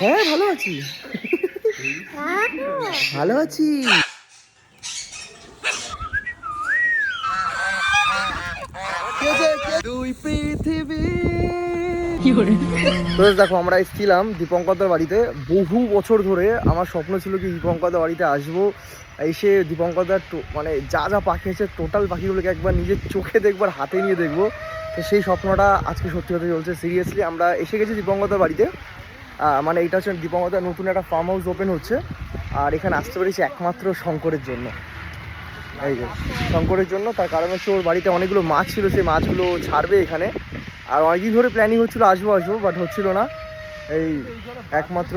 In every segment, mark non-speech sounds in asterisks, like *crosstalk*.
হ্যাঁ ভালো আছি। ভালো আছি। দুই পৃথিবী তো দেখো, আমরা এসেছিলাম দীপঙ্করদার বাড়িতে। বহু বছর ধরে আমার স্বপ্ন ছিল কি দীপঙ্করদার বাড়িতে আসব। এসে দীপঙ্করদার মানে যা যা পাখি আছে টোটাল পাখিগুলোকে একবার নিজের চোখে দেখবার হাতে নিয়ে দেখব। তো সেই স্বপ্নটা আজকে সত্যি হতে চলছে। সিরিয়াসলি আমরা এসে গেছি দীপঙ্করদার বাড়িতে। মানে এটা হচ্ছে দীপঙ্করদার নতুন একটা ফার্ম হাউস ওপেন হচ্ছে। আর এখানে আসতে পেরেছি একমাত্র শঙ্করের জন্য। এই যে, শঙ্করের জন্য। তার কারণ হচ্ছে ওর বাড়িতে অনেকগুলো মাছ ছিল। সেই মাছগুলো ছাড়বে এখানে। আর অনেকদিন ধরে প্ল্যানিং হচ্ছিল আসব আসব বাট হচ্ছিল না। এই একমাত্র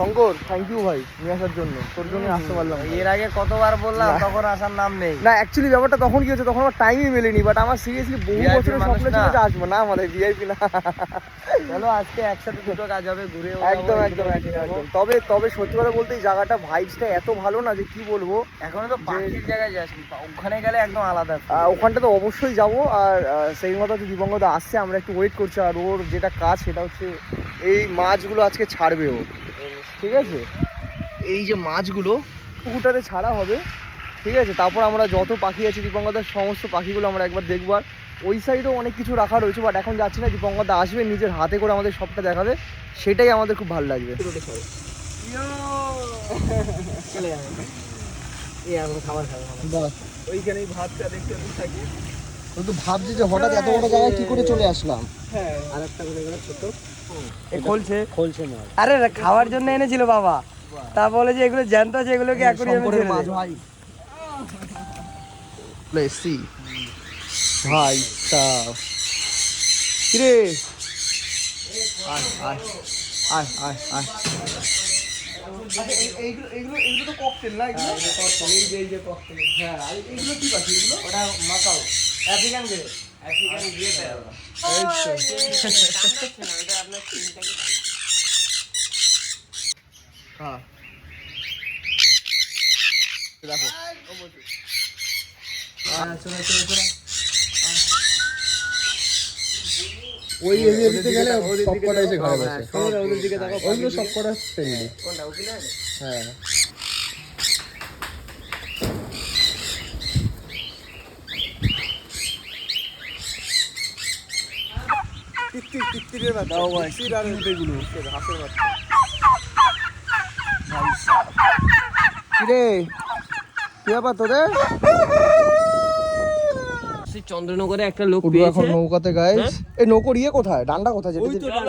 শঙ্কর থ্যাংক ইউ ভাই নিয়ে আসার জন্য। তোর জন্য আসতে পারলাম এর আগে কতবার বললাম তখন আসার নাম নেই। না অ্যাকচুয়ালি ব্যাপারটা তখন কি হচ্ছে তখন আমার টাইমই মেলেনি বাট আমার সিরিয়াসলি বহু বছরের স্বপ্ন ছিল যে আসব। না মানে ভিআইপি না। চলো আজকে একসাথে দুটো কাজ হবে ঘুরে একদম একদম একদম। তবে তবে সত্যি কথা বলতে এই জায়গাটা ভাইবসটা এত ভালো না যে কি বলব? এখনও তো পাখির জায়গায় যাসনি ওখানে গেলে একদম আলাদা ওখানটা তো অবশ্যই যাব আর সেই মতো হচ্ছে দিবঙ্গদা আসছে আমরা একটু ওয়েট করছি আর ওর যেটা কাজ সেটা হচ্ছে এই মাছগুলো আজকে ছাড়বে ও। ঠিক আছে? এই যে মাছগুলো পুকুরটাতে ছাড়া হবে ঠিক আছে? তারপর আমরা যত পাখি আছে দীপঙ্কদার সমস্ত পাখিগুলো আমরা একবার দেখব। আর ওই সাইডেও অনেক কিছু রাখা রয়েছে বাট এখন যাচ্ছি না দীপঙ্কদা আসবে নিজের হাতে করে আমাদের সবটা দেখাবে। সেটাই আমাদের খুব ভালো লাগবে। ভাতটা দেখতে থাকি কিন্তু ভাবছি যে হঠাৎ এত বড় জায়গায় কি করে চলে আসলাম। হ্যাঁ আর একটা করে ছোট। এ খুলছে? খোলছে মাছ আরে খাওয়ার জন্য এনেছিল বাবা। তা বলে যে এগুলো জ্যান্ত আছে এগুলোকে অ্যাকুরিয়ামে ছেড়ে মাছ। ভাই। এসছি ভাই সাহ কিরে? আয় আয় আয় আয় আয়। এইগুলো এইগুলো এইগুলো তো ককটেল না এগুলো? এই যে এই যে ককটেল হ্যাঁ আর এগুলো কি পাখি এগুলো? ওটা macaw African grey African grey এটা আপনার তিনটাকে হ্যাঁ দেখো গেলে সব কটা এসে ঘরে বসে। ওদের দিকে দেখো ওইগুলো সব কটা কোনটা ওখানে হ্যাঁ। তিত্তিরের বাচ্চা তিত্তির আর এগুলো। হাঁসের বাচ্চা। কিরে? কি ব্যাপার তোদের? চন্দ্রনগরে একটা লোক উঠবো এখন নৌকাতে গাইস হ্যাঁ? এই নৌকো ইয়ে কোথায়? ডান্ডা কোথায় যেটা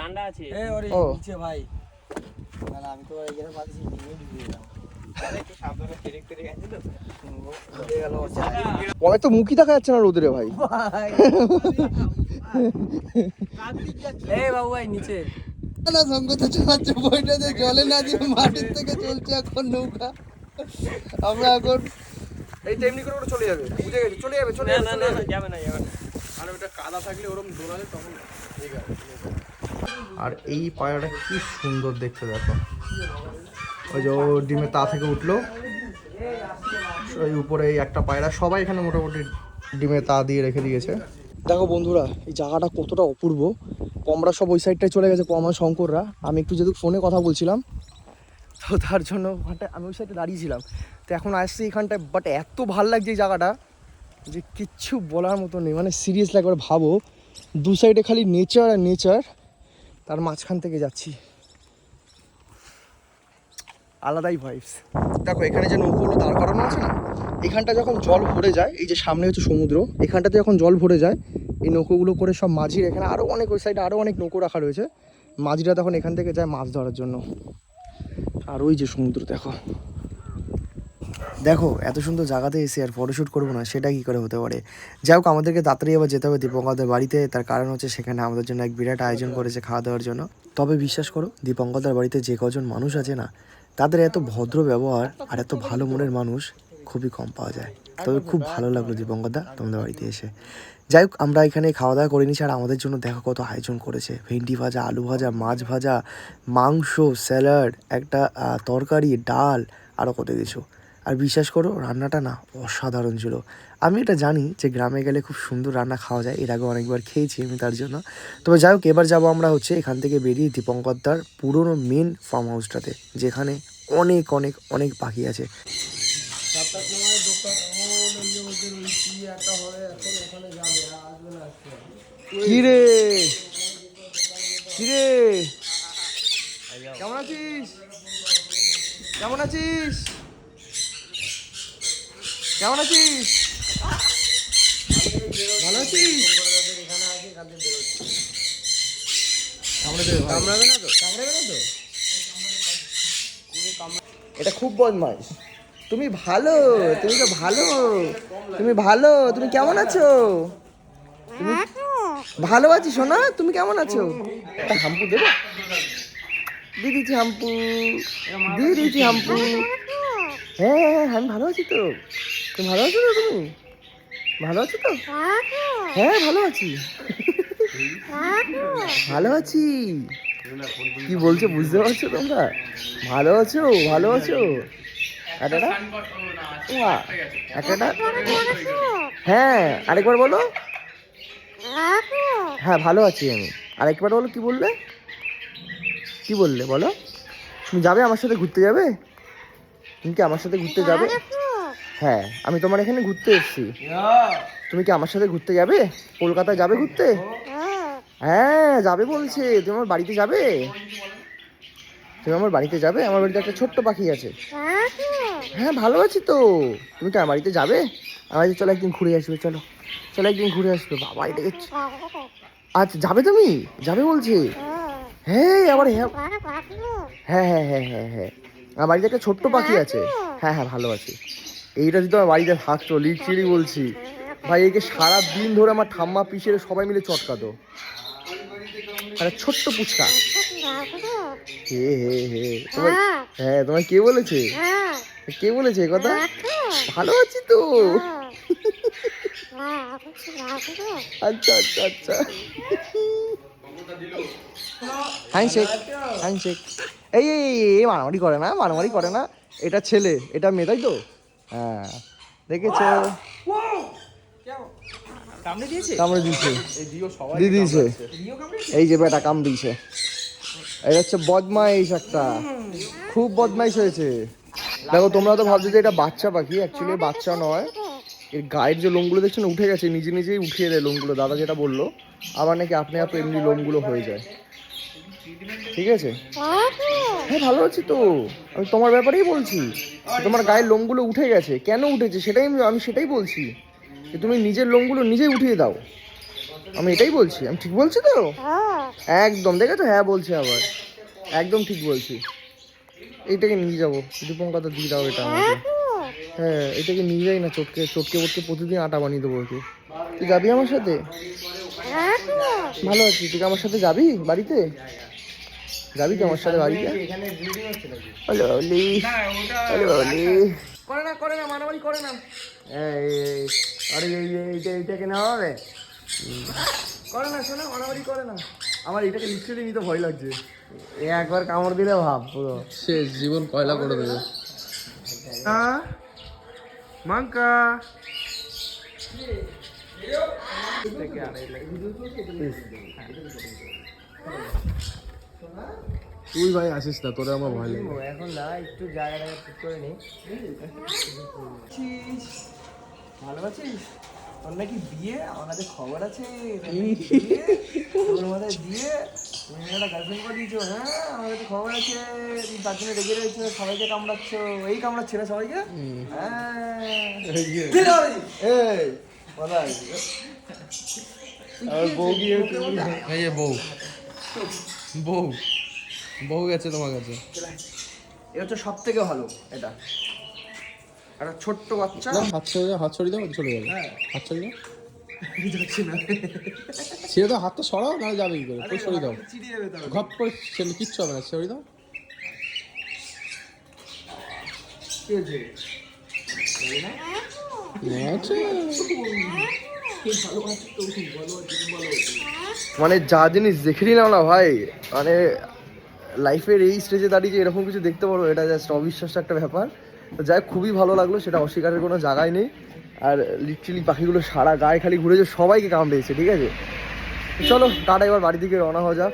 ডান্ডা আছে। এ ওরে নিচে ভাই। আমি তো এখানে পাচ্ছি গেছে তো পরে তো মুখই দেখা যাচ্ছে না রোদরে ভাই। বাবু ভাই নিচে। না সঙ্গত চালাচ্ছে বইটা যে জলে না দিয়ে মাটির থেকে চলছে এখন নৌকা। আমরা এখন এই তেমনি করে ওটা চলে যাবে বুঝে গেছি চলে যাবে চলে যাবে না না যাবে। না যাবে না। আর ওটা কাদা থাকলে ওরকম দৌড়ালে তখন আর এই পায়রাটা কি সুন্দর দেখতে দেখো। ওই যে ও ডিমে তা থেকে উঠল। ওই উপরে এই একটা পায়রা, সবাই এখানে মোটামুটি ডিমে তা দিয়ে রেখে দিয়েছে। দেখো বন্ধুরা, এই জায়গাটা কতটা অপূর্ব। কমরা সব ওই সাইডটায় চলে গেছে পমা শঙ্কররা। আমি একটু যেহেতু ফোনে কথা বলছিলাম, তো তার জন্য ওখানটায় আমি ওই সাইডে দাঁড়িয়েছিলাম তো এখন আসছি এখানটায় বাট এত ভালো লাগছে এই জায়গাটা যে কিচ্ছু বলার মতো নেই। মানে সিরিয়াসলি একবার ভাবো, দু সাইডে খালি নেচার আর নেচার তার মাঝখান থেকে যাচ্ছি। আলাদাই ভাইবস দেখো, এখানে যে নৌকোগুলো দাঁড় করানো আছে না, এখানটা যখন জল ভরে যায়, এই যে সামনে হচ্ছে সমুদ্র, এখানটাতে যখন জল ভরে যায়, এই নৌকোগুলো করে সব মাঝির এখানে আরও অনেক ওই সাইডে আরও অনেক নৌকো রাখা রয়েছে। মাঝিরা তখন এখান থেকে যায় মাছ ধরার জন্য। আর ওই যে সমুদ্র, দেখো। দেখো, এত সুন্দর জায়গাতে এসে আর ফটোশ্যুট করব না, সেটা কি করে হতে পারে? যাই হোক, আমাদেরকে তাড়াতাড়ি আবার যেতে হবে দীপঙ্করদের বাড়িতে। তার কারণ হচ্ছে সেখানে আমাদের জন্য এক বিরাট আয়োজন করেছে খাওয়া দাওয়ার জন্য। তবে বিশ্বাস করো, দীপঙ্করদার বাড়িতে যে কজন মানুষ আছে না তাদের এত ভদ্র ব্যবহার আর এত ভালো মনের মানুষ খুবই কম পাওয়া যায়। তবে খুব ভালো লাগল দীপঙ্করদা তোমাদের বাড়িতে এসে। যাই হোক, আমরা এখানে খাওয়া দাওয়া করিনি আর আমাদের জন্য দেখো কত আয়োজন করেছে। ভেন্ডি ভাজা, আলু ভাজা, মাছ ভাজা, মাংস, স্যালাড, একটা তরকারি, ডাল আরও কত কিছু। আর বিশ্বাস করো, রান্নাটা না অসাধারণ ছিল। আমি এটা জানি যে গ্রামে গেলে খুব সুন্দর রান্না খাওয়া যায়, এর আগে অনেকবার খেয়েছি আমি তার জন্য। তবে যাই হোক, এবার যাব আমরা হচ্ছে এখান থেকে বেরিয়ে দীপঙ্করদার পুরনো মেন ফার্ম হাউসটাতে যেখানে অনেক অনেক অনেক পাখি আছে। কিরে? কিরে? কেমন আছিস? কেমন আছিস? কেমন আছিস? ভালো আছিস? কামড়াবে না তো? কামড়াবে না তো? এটা খুব বদমাস তুমি ভালো তুমি তো ভালো। তুমি ভালো তুমি কেমন আছো? তুমি ভালো আছি সোনা তুমি কেমন আছো? হাম্পু দেবো? দিয়ে দিচ্ছি হাম্পু। দিয়ে দিচ্ছি হাম্পু। হ্যাঁ হ্যাঁ হ্যাঁ, আমি ভালো আছি তো। তুমি ভালো আছো তো তুমি? ভালো আছো তো? হ্যাঁ ভালো আছি। ভালো আছি। কি বলছো, বুঝতে পারছ তোমরা? ভালো আছো ভালো আছো। হ্যাঁ আরেকবার বলো। হ্যাঁ ভালো আছি আমি। আরেকবার বলো, কি বললে? কি বললে, বলো। তুমি যাবে আমার সাথে ঘুরতে যাবে? তুমি কি আমার সাথে ঘুরতে যাবে? হ্যাঁ আমি তোমার এখানে ঘুরতে এসেছি। তুমি কি আমার সাথে ঘুরতে যাবে? কলকাতায় যাবে ঘুরতে? হ্যাঁ যাবে বলছে। তুমি আমার বাড়িতে যাবে? তুমি আমার বাড়িতে যাবে? আমার বাড়িতে একটা ছোট্ট পাখি আছে। হ্যাঁ ভালো আছি তো। তুমি কি আমার বাড়িতে যাবে? আমার চলো একদিন ঘুরে আসবে, চলো। চলো একদিন ঘুরে আসবে। বাবা এটাকে আচ্ছা যাবে তুমি? যাবে বলছে। হ্যাঁ আবার হ্যাঁ। হ্যাঁ হ্যাঁ হ্যাঁ হ্যাঁ হ্যাঁ। আমার বাড়িতে একটা ছোট্ট পাখি আছে। হ্যাঁ হ্যাঁ ভালো আছে। এইটা যদি আমার বাড়িতে থাকতো লিচিলি বলছি ভাই একে সারা দিন ধরে আমার ঠাম্মা পিসের সবাই মিলে চটকাতো একটা ছোট্ট পুচকা হে হে হে তোমার হ্যাঁ তোমার কে বলেছে কে বলেছে কথা ভালো আছি তো আচ্ছা আচ্ছা আচ্ছা হ্যান্ডশেক হ্যান্ডশেক এই, এই মারামারি করে না মারামারি করে না এটা ছেলে এটা মেয়ে তাই তো হ্যাঁ দেখেছ? কামড়ে দিয়েছে? এই দিয়ে দিয়েছে। এই যে বেটা কাম দিয়েছে। এটা হচ্ছে বদমাইশ একটা। খুব বদমাইশ হয়েছে। দেখো তোমরা তো ভাবছ যে এটা বাচ্চা পাখি। অ্যাকচুয়ালি বাচ্চা নয়। এর গায়ের যে লোমগুলো দেখছ না? উঠে গেছে। নিজে নিজেই উঠিয়ে দেয় লোমগুলো। দাদা যেটা বলল আবার নাকি আপনি আপ এমনি লোমগুলো হয়ে যায়। ঠিক আছে? হ্যাঁ ভালো আছি তো। আমি তোমার ব্যাপারেই বলছি। তোমার গায়ের লোমগুলো উঠে গেছে। কেন উঠেছে? সেটাই আমি- আমি সেটাই বলছি। যে তুমি নিজের লোমগুলো নিজেই উঠিয়ে দাও। আমি এটাই বলছি। আমি ঠিক বলছি তো? একদম। দেখেছ হ্যাঁ বলছে আবার। একদম ঠিক বলছি। এইটাকে নিয়ে যাব। দীপঙ্কাতা দিয়ে দাও এটা আমাকে। হ্যাঁ এটাকে নিয়ে যাই না চটকে। চটকে পটকে প্রতিদিন আটা বানিয়ে দেবো ওকে। তুই যাবি আমার সাথে? ভালো আছি। তুই আমার সাথে যাবি বাড়িতে? যাবি কি আমার সাথে বাড়িতে? হ্যালো অলি হ্যালো অলি করে না করে না মারামারি করে না। এই আরে এইটা এইটাকে নেওয়া হবে? করে না শোনা মারামারি করে না। আমার এটাকে লিটারেলি নিতে ভয় লাগছে। এ একবার কামড় দিলে ভাব পুরো। শেষ জীবন কয়লা করে দেবে। মাঙ্কা তুই ভাই আসিস না তোরে আমার ভয় লাগে। এখন না একটু জায়গাটা ঠিক করে নি। ভালো আছিস? তোর নাকি বিয়ে? কাছে খবর আছে। তোর *laughs* বিয়ে, মাথায় দিয়ে তুমি একটা গার্লফ্রেন্ড করে দিয়েছ হ্যাঁ? আমার কাছে খবর আছে। তুমি তার জন্য রেগে রয়েছো সবাইকে কামড়াচ্ছ। এই কামড়াচ্ছে না সবাইকে? হ্যাঁ। এই কোথায়? আর বউ গিয়ে বউ। বউ। বউ গেছে তোমার কাছে। এটা হচ্ছে সব থেকে ভালো এটা। একটা ছোট্ট বাচ্চা। হাত ছড়ে দাও হাত ছড়িয়ে দাও চলে যাবে। হ্যাঁ। হাত ছড়িয়ে দাও। যাচ্ছে না। ছেড়ে দাও হাতটা সরাও না যাবে কি করে? তুই সরিয়ে দাও? তো ঘপ করে ছেলে কিচ্ছু হবে না সরিয়ে দাও। মানে যা জিনিস দেখে নিলাম না ভাই মানে লাইফের এই স্টেজে দাঁড়িয়ে যে এরকম কিছু দেখতে পারব, এটা জাস্ট অবিশ্বাস্য একটা ব্যাপার। যাই খুবই ভালো লাগল, সেটা অস্বীকারের কোনো জায়গায় নেই। আর লিটারেলি পাখিগুলো সারা গায়ে খালি ঘুরেছে সবাইকে কামড়েছে, ঠিক আছে? চলো, টাটা, এবার বাড়ি থেকে রওনা হওয়া যাক।